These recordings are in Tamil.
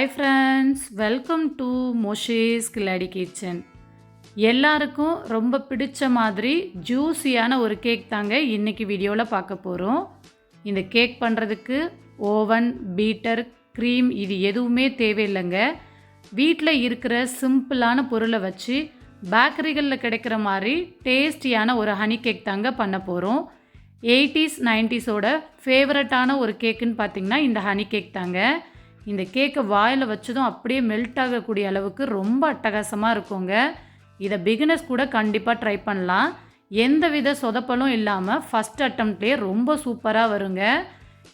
ஹாய் ஃப்ரெண்ட்ஸ் வெல்கம் டு மொஷேஸ் கில்லாடி கிச்சன் எல்லாருக்கும் ரொம்ப பிடிச்ச மாதிரி ஜூஸியான ஒரு கேக் தாங்க இன்றைக்கி வீடியோவில் பார்க்க போகிறோம் இந்த கேக் பண்ணுறதுக்கு ஓவன் பீட்டர் க்ரீம் இது எதுவுமே தேவையில்லைங்க. வீட்டில் இருக்கிற சிம்பிளான பொருளை வச்சு பேக்கரிகளில் கிடைக்கிற மாதிரி டேஸ்டியான ஒரு ஹனி கேக் தாங்க பண்ண போகிறோம் எயிட்டிஸ் நைன்டிஸோட ஃபேவரட்டான ஒரு கேக்குன்னு பார்த்தீங்கன்னா இந்த ஹனி கேக் தாங்க. இந்த கேக்கை வாயில் வச்சதும் அப்படியே மெல்ட் ஆகக்கூடிய அளவுக்கு ரொம்ப அட்டகாசமாக இருக்குங்க. இதை பிகினர்ஸ் கூட கண்டிப்பாக ட்ரை பண்ணலாம். எந்த வித சொதப்பலும் இல்லாமல் ஃபஸ்ட் அட்டம்ப்ட்லேயே ரொம்ப சூப்பராக வருங்க.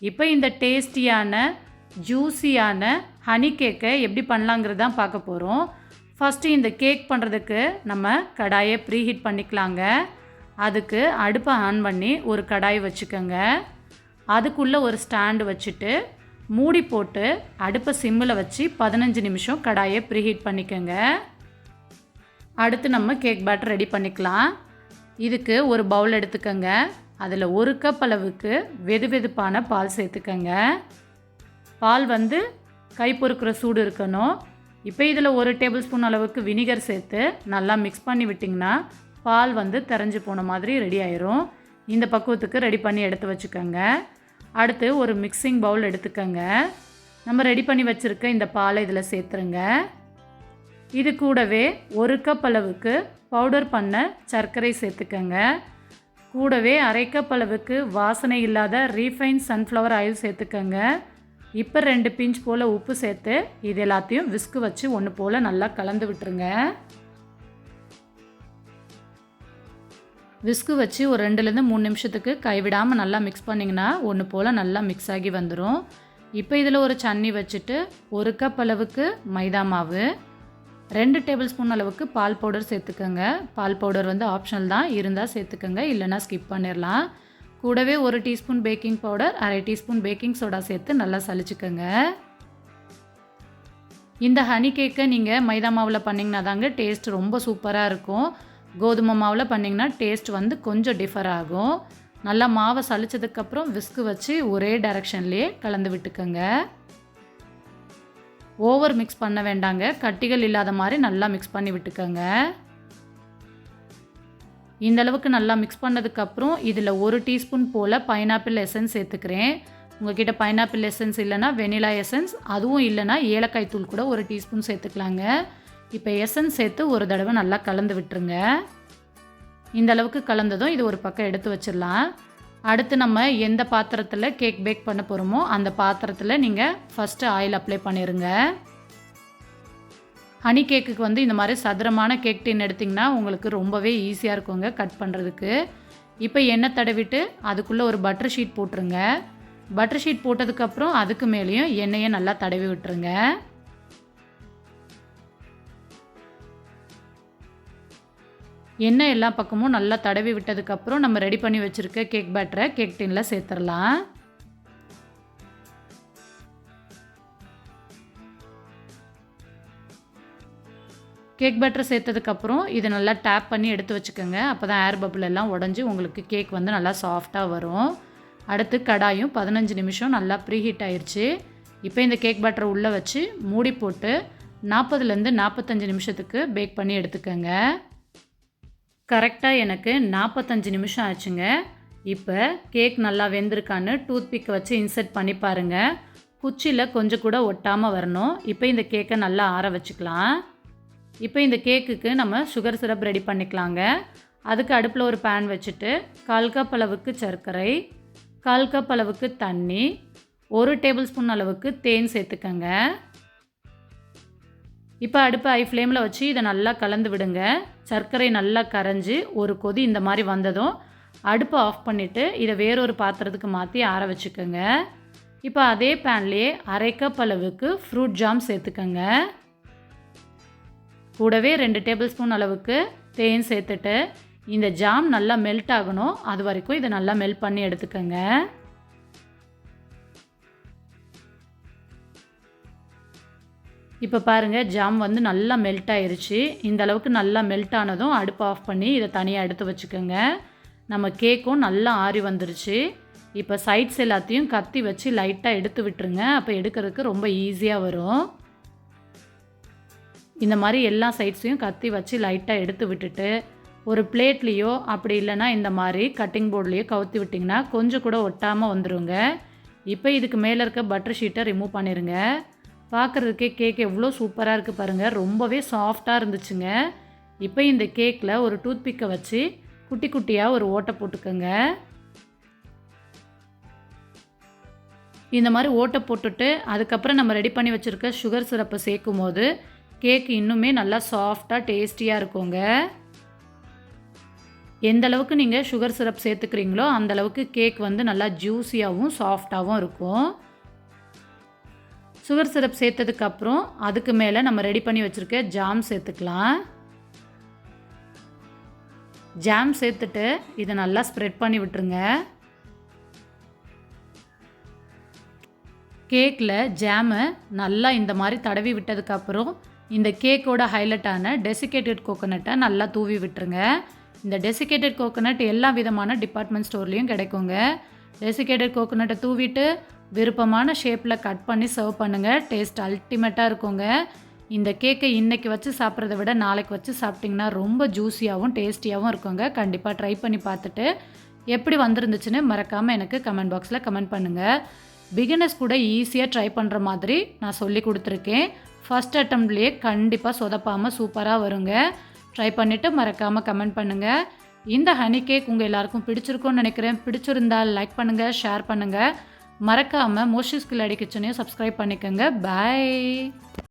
இப்போ இந்த டேஸ்டியான ஜூஸியான ஹனி கேக்கை எப்படி பண்ணலாங்கிறது தான் பார்க்க போகிறோம் ஃபஸ்ட்டு இந்த கேக் பண்ணுறதுக்கு நம்ம கடாயை ப்ரீஹீட் பண்ணிக்கலாங்க. அதுக்கு அடுப்பை ஆன் பண்ணி ஒரு கடாய் வச்சுக்கோங்க. அதுக்குள்ளே ஒரு ஸ்டாண்டு வச்சுட்டு மூடி போட்டு அடுப்பை சிம்மில் வச்சு பதினஞ்சு நிமிஷம் கடாயை ப்ரீஹீட் பண்ணிக்கோங்க. அடுத்து நம்ம கேக் பேட்டர் ரெடி பண்ணிக்கலாம். இதுக்கு ஒரு பவுல் எடுத்துக்கோங்க. அதில் ஒரு கப் அளவுக்கு வெது வெதுப்பான பால் சேர்த்துக்கோங்க. பால் வந்து கை பொறுக்கிற சூடு இருக்கணும். இப்போ இதில் ஒரு டேபிள் ஸ்பூன் அளவுக்கு வினிகர் சேர்த்து நல்லா மிக்ஸ் பண்ணி விட்டிங்கன்னா பால் வந்து தெரிஞ்சு போன மாதிரி ரெடி ஆயிரும். இந்த பக்குவத்துக்கு ரெடி பண்ணி எடுத்து வச்சுக்கோங்க. அடுத்து ஒரு மிக்சிங் பவுல் எடுத்துக்கோங்க. நம்ம ரெடி பண்ணி வச்சுருக்க இந்த பாலை இதில் சேர்த்துருங்க. இது கூடவே ஒரு கப் அளவுக்கு பவுடர் பண்ண சர்க்கரை சேர்த்துக்கோங்க. கூடவே அரை கப் அளவுக்கு வாசனை இல்லாத ரீஃபைன் சன்ஃப்ளவர் ஆயில் சேர்த்துக்கோங்க. இப்போ ரெண்டு பிஞ்ச் போல் உப்பு சேர்த்து இது எல்லாத்தையும் விஸ்கு வச்சு ஒன்று போல் நல்லா கலந்து விட்டுருங்க. விஸ்கு வச்சு ஒரு ரெண்டுலேருந்து மூணு நிமிஷத்துக்கு கைவிடாமல் நல்லா மிக்ஸ் பண்ணிங்கன்னா ஒன்று போல் நல்லா மிக்ஸ் ஆகி வந்துடும் இப்போ இதில் ஒரு சன்னி வச்சுட்டு ஒரு கப் அளவுக்கு மைதா மாவு ரெண்டு டேபிள் ஸ்பூன் அளவுக்கு பால் பவுடர் சேர்த்துக்கோங்க. பால் பவுடர் வந்து ஆப்ஷனல் தான் இருந்தால் சேர்த்துக்கோங்க இல்லைனா ஸ்கிப் பண்ணிடலாம் கூடவே ஒரு டீஸ்பூன் பேக்கிங் பவுடர் அரை டீஸ்பூன் பேக்கிங் சோடா சேர்த்து நல்லா சளிச்சுக்கோங்க. இந்த ஹனி கேக்கை நீங்கள் மைதா மாவில் பண்ணிங்கன்னா தாங்க டேஸ்ட் ரொம்ப சூப்பராக இருக்கும். கோதுமை மாவில் பண்ணிங்கன்னா டேஸ்ட் வந்து கொஞ்சம் டிஃபர் ஆகும். நல்லா மாவை சளிச்சதுக்கப்புறம் விஸ்கு வச்சு ஒரே டைரக்ஷன்லேயே கலந்து விட்டுக்கோங்க. ஓவர் மிக்ஸ் பண்ண வேண்டாங்க. கட்டிகள் இல்லாத மாதிரி நல்லா மிக்ஸ் பண்ணி விட்டுக்கோங்க. இந்த அளவுக்கு நல்லா மிக்ஸ் பண்ணதுக்கப்புறம் இதில் ஒரு டீஸ்பூன் போல் பைனாப்பிள் எசன்ஸ் சேர்த்துக்கிறேன். உங்ககிட்ட பைனாப்பிள் எசன்ஸ் இல்லைனா வெனிலா எசன்ஸ் அதுவும் இல்லைனா ஏலக்காய் தூள் கூட ஒரு டீஸ்பூன் சேர்த்துக்கலாங்க. இப்போ எசன் சேர்த்து ஒரு தடவை நல்லா கலந்து விட்டுருங்க. இந்த அளவுக்கு கலந்ததும் இது ஒரு பக்கம் எடுத்து வச்சிடலாம். அடுத்து நம்ம எந்த பாத்திரத்தில் கேக் பேக் பண்ண போகிறோமோ அந்த பாத்திரத்தில் நீங்கள் ஃபஸ்ட்டு ஆயில் அப்ளை பண்ணிடுங்க ஹனி கேக்குக்கு வந்து இந்த மாதிரி சதுரமான கேக் டின் எடுத்திங்கன்னா உங்களுக்கு ரொம்பவே ஈஸியாக இருக்குங்க கட் பண்ணுறதுக்கு இப்போ எண்ணெய் தடவிட்டு அதுக்குள்ளே ஒரு பட்டர் ஷீட் போட்டுருங்க. பட்டர் ஷீட் போட்டதுக்கப்புறம் அதுக்கு மேலேயும் எண்ணெயை நல்லா தடவி விட்டுருங்க. எண்ணெய் எல்லா பக்கமும் நல்லா தடவி விட்டதுக்கப்புறம் நம்ம ரெடி பண்ணி வச்சுருக்க கேக் பேட்டரை கேக் டின்னில் சேர்த்துடலாம். கேக் பேட்டர் சேர்த்ததுக்கப்புறம் இதை நல்லா டேப் பண்ணி எடுத்து வச்சுக்கோங்க. அப்போ தான் ஏர் பபிள் எல்லாம் உடஞ்சி உங்களுக்கு கேக் வந்து நல்லா சாஃப்டாக வரும். அடுத்து கடாயும் பதினஞ்சு நிமிஷம் நல்லா ப்ரீஹீட் ஆயிடுச்சு இப்போ இந்த கேக் பேட்டரை உள்ளே வச்சு மூடி போட்டு நாற்பதுலேருந்து நாற்பத்தஞ்சு நிமிஷத்துக்கு பேக் பண்ணி எடுத்துக்கோங்க. கரெக்டாக எனக்கு நாற்பத்தஞ்சு நிமிஷம் ஆச்சுங்க. இப்போ கேக் நல்லா வெந்திருக்கான்னு டூத்பிக்கை வச்சு இன்சர்ட் பண்ணி பாருங்கள் குச்சியில் கொஞ்சம் கூட ஒட்டாமல் வரணும். இப்போ இந்த கேக்கை நல்லா ஆற வச்சுக்கலாம். இப்போ இந்த கேக்குக்கு நம்ம சுகர் சிரப் ரெடி பண்ணிக்கலாங்க. அதுக்கு அடுப்பில் ஒரு பேன் வச்சுட்டு கால் கப் அளவுக்கு சர்க்கரை கால் கப் அளவுக்கு தண்ணி ஒரு டேபிள் ஸ்பூன் அளவுக்கு தேன் சேர்த்துக்கங்க. இப்போ அடுப்பு ஐ ஃப்ளேமில் வச்சு இதை நல்லா கலந்து விடுங்க. சர்க்கரை நல்லா கரைஞ்சி ஒரு கொதி இந்த மாதிரி வந்ததும் அடுப்பை ஆஃப் பண்ணிவிட்டு இதை வேறொரு பாத்திரத்துக்கு மாற்றி ஆற வச்சுக்கோங்க. இப்போ அதே பேன்லேயே அரை கப் அளவுக்கு ஃப்ரூட் ஜாம் சேர்த்துக்கோங்க. கூடவே ரெண்டு டேபிள் ஸ்பூன் அளவுக்கு தேன் சேர்த்துட்டு இந்த ஜாம் நல்லா மெல்ட் ஆகணும். அது வரைக்கும் இதை நல்லா மெல்ட் பண்ணி எடுத்துக்கோங்க. இப்போ பாருங்கள் ஜாம் வந்து நல்லா மெல்ட் ஆயிருச்சு. இந்த அளவுக்கு நல்லா மெல்ட் ஆனதும் அடுப்பு ஆஃப் பண்ணி இதை தனியாக எடுத்து வச்சுக்கோங்க. நம்ம கேக்கும் நல்லா ஆறி வந்துருச்சு. இப்போ சைட்ஸ் எல்லாத்தையும் கத்தி வச்சு லைட்டாக எடுத்து விட்டுருங்க. அப்போ எடுக்கிறதுக்கு ரொம்ப ஈஸியாக வரும். இந்த மாதிரி எல்லா சைட்ஸையும் கத்தி வச்சு லைட்டாக எடுத்து விட்டுட்டு ஒரு பிளேட்லேயோ அப்படி இல்லைன்னா இந்த மாதிரி கட்டிங் போர்ட்லேயோ கவுத்தி விட்டிங்கன்னா கொஞ்சம் கூட ஒட்டாமல் வந்துருங்க. இப்போ இதுக்கு மேலே இருக்க பட்டர் ஷீட்டை ரிமூவ் பண்ணிடுங்க பார்க்குறதுக்கே கேக் எவ்வளோ சூப்பராக இருக்குது பாருங்கள் ரொம்பவே சாஃப்டாக இருந்துச்சுங்க. இப்போ இந்த கேக்கில் ஒரு டூத்பிக்கை வச்சு குட்டி குட்டியாக ஒரு ஓட்டை போட்டுக்கோங்க. இந்த மாதிரி ஓட்டை போட்டுட்டு அதுக்கப்புறம் நம்ம ரெடி பண்ணி வச்சுருக்க சுகர் சிரப்பை சேர்க்கும் போது கேக் இன்னுமே நல்லா சாஃப்டாக டேஸ்டியாக இருக்குங்க. எந்த அளவுக்கு நீங்கள் சுகர் சிரப் சேர்த்துக்கிறீங்களோ அந்த அளவுக்கு கேக் வந்து நல்லா ஜூஸியாகவும் சாஃப்டாகவும் இருக்கும். சுகர் சிரப் சேர்த்ததுக்கப்புறம் அதுக்கு மேலே நம்ம ரெடி பண்ணி வச்சுருக்க ஜாம் சேர்த்துக்கலாம். ஜாம் சேர்த்துட்டு இதை நல்லா ஸ்ப்ரெட் பண்ணி விட்டுருங்க. கேக்கில் ஜாமை நல்லா இந்த மாதிரி தடவி விட்டதுக்கப்புறம் இந்த கேக்கோட ஹைலைட்டான டெசிகேட்டட் கோகோனட்டை நல்லா தூவி விட்டுருங்க. இந்த டெசிகேட்டட் கோகோனட் எல்லா விதமான டிபார்ட்மெண்ட் ஸ்டோர்லேயும் கிடைக்குங்க. டெசிகேட்டட் கோகோனட்டை தூவிட்டு விருப்பமான ஷேப்பில் கட் பண்ணி சர்வ் பண்ணுங்கள் டேஸ்ட் அல்டிமேட்டாக இருக்குங்க. இந்த கேக்கை இன்றைக்கி வச்சு சாப்பிட்றத விட நாளைக்கு வச்சு சாப்பிட்டிங்கன்னா ரொம்ப ஜூஸியாகவும் டேஸ்டியாகவும் இருக்குங்க. கண்டிப்பாக ட்ரை பண்ணி பார்த்துட்டு எப்படி வந்திருந்துச்சுன்னு மறக்காமல் எனக்கு கமெண்ட் பாக்ஸில் கமெண்ட் பண்ணுங்கள் பிகினர்ஸ் கூட ஈஸியாக ட்ரை பண்ணுற மாதிரி நான் சொல்லி கொடுத்துருக்கேன். ஃபஸ்ட் அட்டம்ப்ட்லேயே கண்டிப்பாக சொதப்பாமல் சூப்பராக வருங்க. ட்ரை பண்ணிவிட்டு மறக்காமல் கமெண்ட் பண்ணுங்கள் இந்த ஹனி கேக் உங்கள் எல்லாருக்கும் பிடிச்சிருக்கும்னு நினைக்கிறேன். பிடிச்சிருந்தால் லைக் பண்ணுங்கள் ஷேர் பண்ணுங்கள் மறக்காமல் மோஷிஸ் கில்லாடி கிச்சனையும் சப்ஸ்கிரைப் பண்ணிக்கோங்க. பாய்